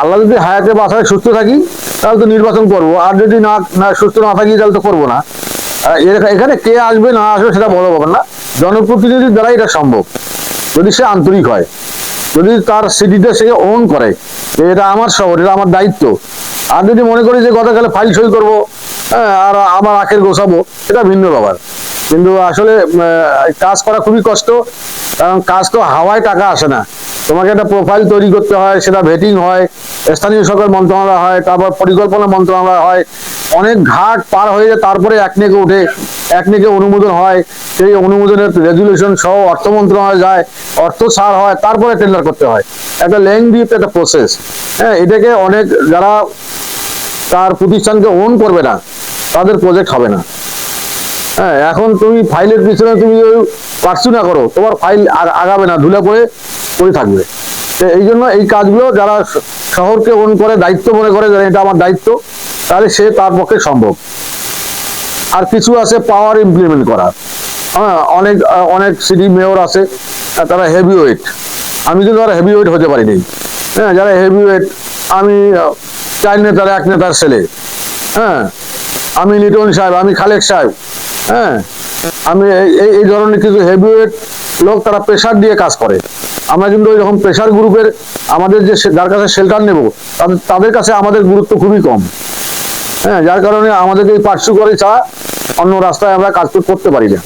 আল্লাহ যদি হায়াতে বাসায় সুস্থ থাকি তাহলে তো নির্বাচন করব। আর যদি না সুস্থ না থাকি তাহলে তো করব না। এখানে কে আসবে না আসবে সেটা বড় ব্যাপার না। জনপ্রতিনিধির দ্বারা এটা সম্ভব। যদি সে আন্তরিক হয় যদি তার সিটিতে সে ওন করে এটা আমার শহর এটা আমার দায়িত্ব। আর যদি মনে করি যে গতকালে ফাইল সই করব হ্যাঁ, আর আমার আখের গোছাবো এটা ভিন্ন ব্যাপার। কিন্তু আসলে কাজ করা খুবই কষ্ট কারণ কাজ তো হাওয়ায় টাকা আসে না। তোমাকে একটা প্রোফাইল তৈরি করতে হয়, সেটা ভেটিং হয়, স্থানীয় সরকার মন্ত্রণালয় হয়, তারপর পরিকল্পনা মন্ত্রণালয় হয়, অনেক ঘাট পার হয়ে যায়, তারপরে একনেকে উঠে একনেকে অনুমোদন হয়, সেই অনুমোদনের রেজুলেশন সহ অর্থ মন্ত্রণালয় যায়, অর্থ সার হয়, তারপরে টেন্ডার করতে হয়। একটা লেংদি একটা প্রসেস হ্যাঁ এটাকে অনেক যারা তার প্রতিষ্ঠানকে ওন করবে না, তাদের প্রজেক্ট হবে না। হ্যাঁ এখন তুমি ফাইলের পিছনে তুমি পারছু না করো, তোমার ফাইল আগাবে না, ধুলে পড়ে পড়ে থাকবে। এই জন্য এই কাজগুলো যারা শহরকে ওন করে, দায়িত্ব মনে করে এটা আমার দায়িত্ব, তাহলে সে তার পক্ষে সম্ভব। আর কিছু আছে পাওয়ার ইমপ্লিমেন্ট করা হ্যাঁ অনেক অনেক সিটি মেয়র আছে তারা হেভি ওয়েট আমি কিন্তু আর হেভি ওয়েট হতে পারিনি হ্যাঁ যারা হেভি ওয়েট আমি চার নেতার, এক নেতার ছেলে। হ্যাঁ আমি লিটন সাহেব, আমি খালেক সাহেব। হ্যাঁ আমি এই- ধরনের কিছু হেভিওয়েট লোক তারা প্রেশার দিয়ে কাজ করে। আমরা কিন্তু ওই রকম প্রেশার গ্রুপের আমাদের যে যার কাছে শেল্টার নেব, তাদের কাছে আমাদের গুরুত্ব খুবই কম। হ্যাঁ যার কারণে আমাদেরকে এই পার্শ্ব করে ছাড়া অন্য রাস্তায় আমরা কাজ করতে পারি না।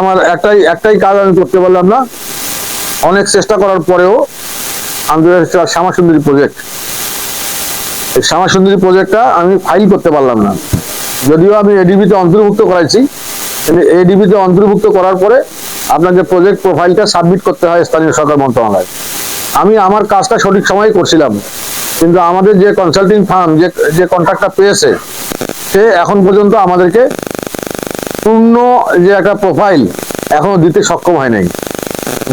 আমার একটাই একটাই কাজ আমি করতে পারলাম না। অনেক চেষ্টা করার পরেও আমাদের শ্যামা সুন্দরী প্রজেক্ট এই শ্যামা সুন্দরী প্রজেক্টটা আমি ফাইল করতে পারলাম না। যদিও আমি এডিবিতে অন্তর্ভুক্ত করাইছি এডিবিতে অন্তর্ভুক্ত করার পরে আপনার যে প্রজেক্ট প্রোফাইলটা সাবমিট করতে হয় স্থানীয় সরকার মন্ত্রণালয়। আমি আমার কাজটা সঠিক সময়ে করছিলাম, কিন্তু আমাদের যে কনসাল্টিং ফার্ম যে যে কন্ট্রাক্টটা পেয়েছে, সে এখন পর্যন্ত আমাদেরকে পূর্ণ যে একটা প্রোফাইল এখনও দিতে সক্ষম হয় নাই।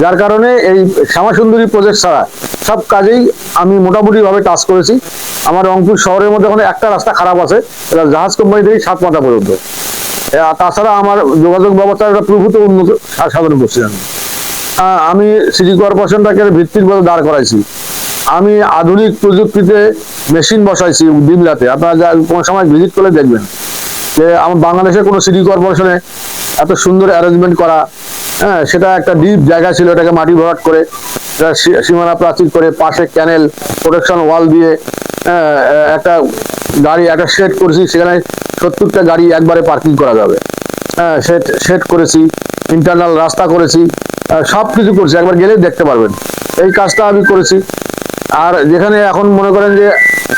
যার কারণে এই শ্যামা সুন্দরী প্রজেক্ট ছাড়া সব কাজেই আমি মোটামুটি ভাবে টাচ করেছি। আমার রংপুর শহরের মধ্যে এখন একটা রাস্তা খারাপ আছে, এটা জাহাজ কোম্পানি থেকে সাত মাথা পর্যন্ত। তাছাড়া আমার যোগাযোগ ব্যবস্থার একটা প্রভূত উন্নত সাধন করছি আমি। আমি সিটি কর্পোরেশনটাকে ভিত্তির মতো দাঁড় করাইছি। আমি আধুনিক প্রযুক্তিতে মেশিন বসাইছি ডিমলাতে আপনারা যা, কোনো সময় ভিজিট করলে দেখবেন। যে, আমার বাংলাদেশের কোনো সিটি কর্পোরেশনে এত সুন্দর অ্যারেঞ্জমেন্ট করা হ্যাঁ সেটা একটা ডিপ জায়গা ছিল এটাকে মাটি ভরাট করে সীমানা প্রাচীর করে পাশে ক্যানেল প্রোটেকশন ওয়াল দিয়ে হ্যাঁ, একটা গাড়ি একটা শেড করেছি সেখানে সত্তরটা গাড়ি একবারে পার্কিং করা যাবে। হ্যাঁ শেড শেড করেছি ইন্টারনাল রাস্তা করেছি সব কিছু করেছি একবার গেলেই দেখতে পারবেন। এই কাজটা আমি করেছি। আর যেখানে এখন মনে করেন যে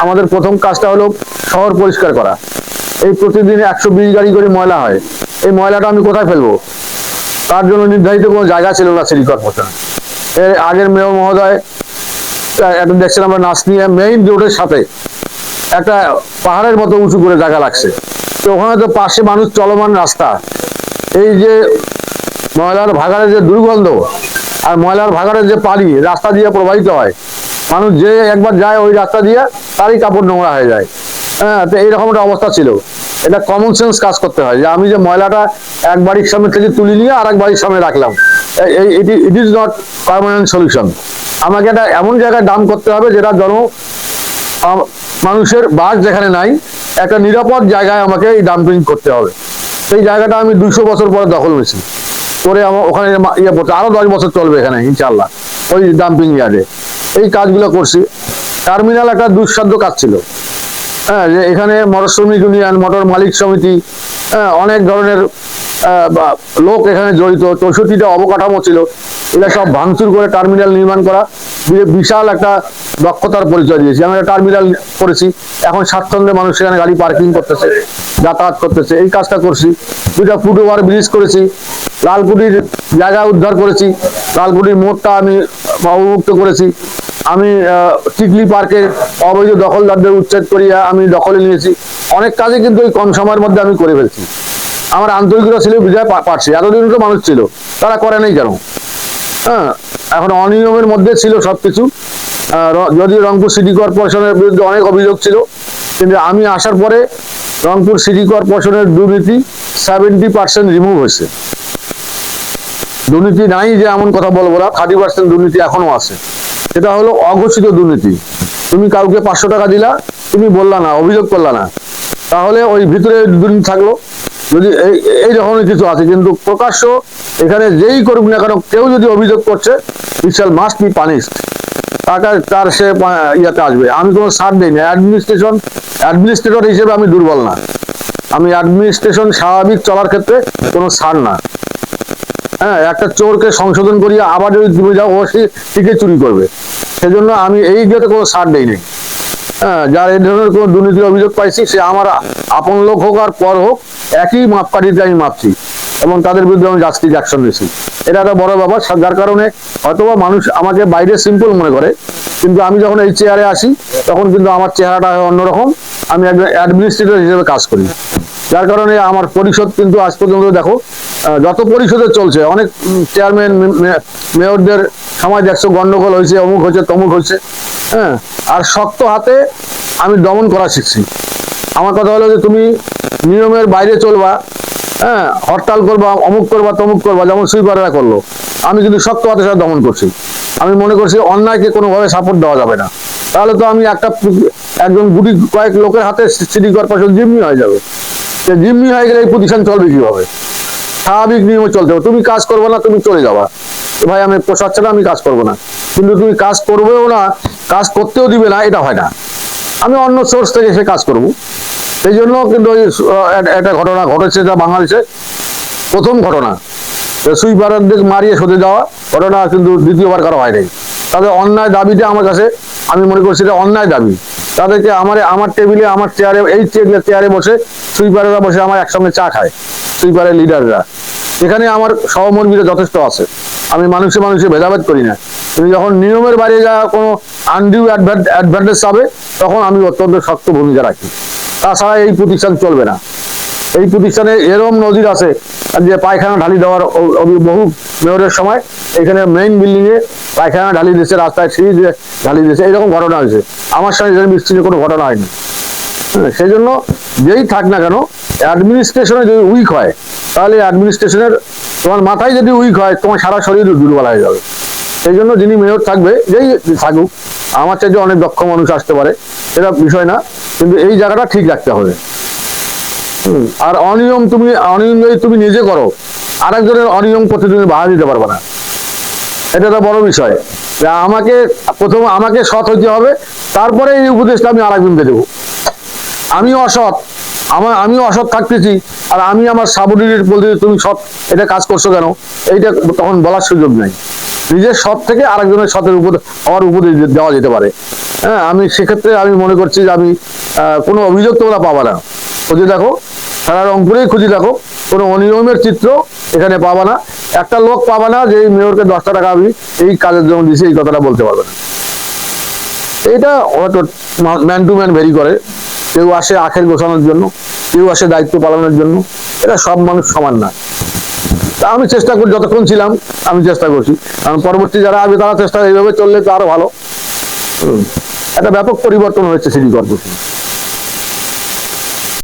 আমাদের প্রথম কাজটা হলো শহর পরিষ্কার করা। এই প্রতিদিন একশো বিশ গাড়ি করে ময়লা হয়। এই ময়লাটা আমি কোথায় ফেলব? তার জন্য নির্ধারিত কোনো জায়গা ছিল না সিটি কর্পোরেশন। এর আগের মেয়র মহোদয় একটা দেখছিলাম আমরা নাচ নিয়ে মেইন রোডের সাথে একটা পাহাড়ের মতো উঁচু করে জায়গা লাগছে তো ওখানে তো পাশে মানুষ চলমান রাস্তা। এই যে ময়লার ভাগাড়ের যে দুর্গন্ধ আর ময়লার ভাগাড়ের যে পানি রাস্তা দিয়ে প্রবাহিত হয়, মানুষ যে একবার যায় ওই রাস্তা দিয়ে তারই কাপড় নোংরা হয়ে যায়। হ্যাঁ তো এইরকম একটা অবস্থা ছিল। এটা কমন সেন্স কাজ করতে হয়। যে আমি যে ময়লাটা এক বাড়ির সামনে থেকে তুলে নিয়ে আর এক বাড়ির সামনে রাখলাম। It is not permanent solution আমাকে একটা এমন জায়গায় দাম করতে হবে যেটা জন মানুষের বাস যেখানে নাই, একটা নিরাপদ জায়গায় আমাকে এই ডাম্পিং করতে হবে। সেই জায়গাটা আমি দুশো বছর পরে দখল হয়েছি করে আমার ওখানে ইয়ে পড়ছে আরও দশ বছর চলবে এখানে ইনশাল্লাহ ওই ডাম্পিং ইয়ার্ডে। এই কাজগুলো করছি। টার্মিনাল একটা দুঃসাধ্য কাজ ছিল। হ্যাঁ যে এখানে মোটর শ্রমিক ইউনিয়ন, মোটর মালিক সমিতি হ্যাঁ অনেক ধরনের লোক এখানে জড়িত। চৌষট্টিটা অবকাঠামো ছিল। এগুলো সব ভাঙচুর করে টার্মিনাল নির্মাণ করা। বিশাল একটা দক্ষতার পরিচয় দিয়েছি। আমরা টার্মিনাল করেছি। এখন স্বাচ্ছন্দ্যে মানুষ সেখানে গাড়ি পার্কিং করতেছে, যাতায়াত করতেছে। এই কাজটা করছি। দুটা ফুট ওভার ব্রিজ করেছি। লালকুটির জায়গা উদ্ধার করেছি। লালকুটির মোড়টা আমি অবমুক্ত করেছি। আমি টিকলি পার্কের অবৈধ দখলদারদের উচ্ছেদ করিয়া আমি দখলে নিয়েছি। অনেক কাজে কিন্তু ওই কম সময়ের মধ্যে আমি করে ফেলছি। আমার আন্তরিকতা ছিল বিজয় পারছি এতদিন তো মানুষ ছিল তারা করে নাই কেন? হ্যাঁ এখন অনিয়মের মধ্যে ছিল সবকিছু। আহ, র- যদিও রংপুর সিটি কর্পোরেশনের বিরুদ্ধে অনেক অভিযোগ ছিল কিন্তু আমি আসার পরে রংপুর সিটি কর্পোরেশনের দুর্নীতি সেভেন্টি পার্সেন্ট রিমুভ হয়েছে। দুর্নীতি নাই যে এমন কথা বলব না থার্টি পার্সেন্ট দুর্নীতি এখনও আছে। সেটা হলো অঘোষিত দুর্নীতি। তুমি কাউকে পাঁচশো টাকা দিলা, তুমি বললা না, অভিযোগ করলা না। তাহলে ওই ভিতরে দুর্নীতি থাকল। যদি এই রকমের কিছু আছে, কিন্তু প্রকাশ্য এখানে যেই করুক না কেন, কেউ যদি অভিযোগ করছে শ্যাল মাস্ট বি পানিশড টাকা তার সে ইয়াতে আসবে। আমি কোনো সার দিই না অ্যাডমিনিস্ট্রেশন অ্যাডমিনিস্ট্রেটর হিসেবে আমি দুর্বল না। আমি অ্যাডমিনিস্ট্রেশন স্বাভাবিক চলার ক্ষেত্রে কোনো সার না। হ্যাঁ একটা চোরকে সংশোধন করিয়ে আবার যদি তুমি যাও, ও ঠিকই চুরি করবে। সেজন্য আমি এই ইয়েতে কোনো সার দেই নেই। হ্যাঁ যার এই ধরনের কোনো দুর্নীতির অভিযোগ পাইছি, সে আমার আপন লোক হোক আর পর হোক, একই মাপকাঠিতে আমি মাপছি এবং তাদের বিরুদ্ধে আমি জাস্টিস অ্যাকশন নিয়েছি। এটা একটা বড় ব্যাপার যার কারণে হয়তোবা মানুষ আমাকে বাইরে সিম্পল মনে করে, কিন্তু আমি যখন এই চেয়ারে আসি, তখন কিন্তু আমার চেহারাটা অন্যরকম। আমি একজন অ্যাডমিনিস্ট্রেটর হিসেবে কাজ করি। যার কারণে আমার পরিষদ কিন্তু আজ পর্যন্ত দেখো যত পরিষদে চলছে, অনেক চেয়ারম্যান মেয়রদের সময় দেখছ, গন্ডগোল হয়েছে, অমুক হয়েছে, তমুক হয়েছে হ্যাঁ? আর শক্ত হাতে আমি দমন করা শিখছি। আমার কথা হলো যে তুমি নিয়মের বাইরে চলবা হ্যাঁ? হরতাল করবা, অমুক করবা, তমুক করবা, যেমন সুইপাররা করল। আমি কিন্তু শক্ত হাতে সাথে দমন করছি। আমি মনে করছি অন্যায়কে কোনোভাবে সাপোর্ট দেওয়া যাবে না। তাহলে তো আমি একটা একজন গুটি কয়েক লোকের হাতে সিটি কর্পোরেশন জিম্মি হয়ে যাবে। জিম্মি হয়ে গেলে এই প্রতিষ্ঠান চলবে কীভাবে? স্বাভাবিক নিয়মে চলতে হবে। তুমি কাজ করবে না, তুমি চলে যাবা। ভাই, আমি পোষাচ্ছে না, আমি কাজ করব না। কিন্তু তুমি কাজ করবেও না, কাজ করতেও দিবে না, এটা হয় না। আমি অন্য সোর্স থেকে এসে কাজ করব। সেই জন্য কিন্তু ওই একটা- ঘটনা ঘটেছে যা বাংলাদেশে প্রথম ঘটনা। সুইপারের সুইপারদের মারিয়ে সরে যাওয়া ঘটনা কিন্তু দ্বিতীয়বার কারও হয় নাই। তাদের অন্যায় দাবিতে আমার কাছে, আমি মনে করছি এটা অন্যায় দাবি। তাদেরকে আমার আমার টেবিলে, আমার চেয়ারে এই চেয়ারে বসে সুইপারেরা বসে আমার একসঙ্গে চা খায়। সুইপারের লিডাররা এখানে আমার সহমর্মীরা যথেষ্ট আছে। আমি মানুষে মানুষে ভেদাভেদ করি না। কিন্তু যখন নিয়মের বাইরে যা কোনো আনডিউ অ্যাডভান্টেজ পাবে, তখন আমি অত্যন্ত শক্ত ভূমিকা রাখি। তাছাড়া এই প্রতিষ্ঠান চলবে না। এই প্রতিষ্ঠানে এরম নজির আছে যে পায়খানা ঢালি দেওয়ার বহু মেয়রের সময় এখানে মেইন বিল্ডিং এ পায়খানা ঢালি দিয়েছে, রাস্তায় সিঁড়ি দিয়ে ঢালি দিয়েছে, এরকম ঘটনা হয়েছে। আমার সঙ্গে বিস্তৃত কোনো ঘটনা হয়নি। হ্যাঁ, সেই জন্য যেই থাক না কেন অ্যাডমিনিস্ট্রেশনে যদি উইক হয় তাহলে অ্যাডমিনিস্ট্রেশনের তোমার মাথায় যদি উইক হয় তোমার সারা শরীর দুর্বল হয়ে যাবে। সেই জন্য যিনি মেয়র থাকবে যেই থাকুক আমার চাইতে অনেক দক্ষ মানুষ আসতে পারে এটা বিষয় না কিন্তু এই জায়গাটা ঠিক রাখতে হবে। আর অনিয়ম তুমি অনিয়ম যদি তুমি নিজে করো আরেকজনের অনিয়ম করতে তুমি বাধা দিতে পারবে না। এটা বড় বিষয়। আমাকে প্রথম আমাকে সৎ হইতে হবে তারপরে এই উপদেশটা আমি আরেকজনকে দেবো। আমি অসৎ। আমার আমি অসৎ থাকতেছি। আর আমি আমার সাবঅর্ডিনেট বলতে তুমি সৎ, এটা কাজ করছ কেন? এইটা তখন বলার সুযোগ নাই। নিজের সৎ থেকে আরেকজনের সতের উপর আমার উপদেশ দেওয়া যেতে পারে। হ্যাঁ আমি সেক্ষেত্রে আমি মনে করছি যে আমি কোনো অভিযোগ তোমরা পাবা না। খুঁজে দেখো। সারা রংপুরেই খুঁজে দেখো। কোনো অনিয়মের চিত্র এখানে পাবা না। একটা লোক পাবা না যে মেয়রকে দশটা টাকা আমি এই কাজের জন্য দিছি, এই কথাটা বলতে পারবে না। এটা হয়তো ম্যান টু ম্যান ভেরি করে। কেউ আসে আখের গোছানোর জন্য, কেউ আসে দায়িত্ব পালনের জন্য এটা সব মানুষ সমান না তা আমি চেষ্টা করি, যতক্ষণ ছিলাম, আমি চেষ্টা করছি। কারণ পরবর্তী যারা আসবে, তারা চেষ্টা এইভাবে চললে তো আরও ভালো। একটা ব্যাপক পরিবর্তন হয়েছে সিটি কর্পোরেশন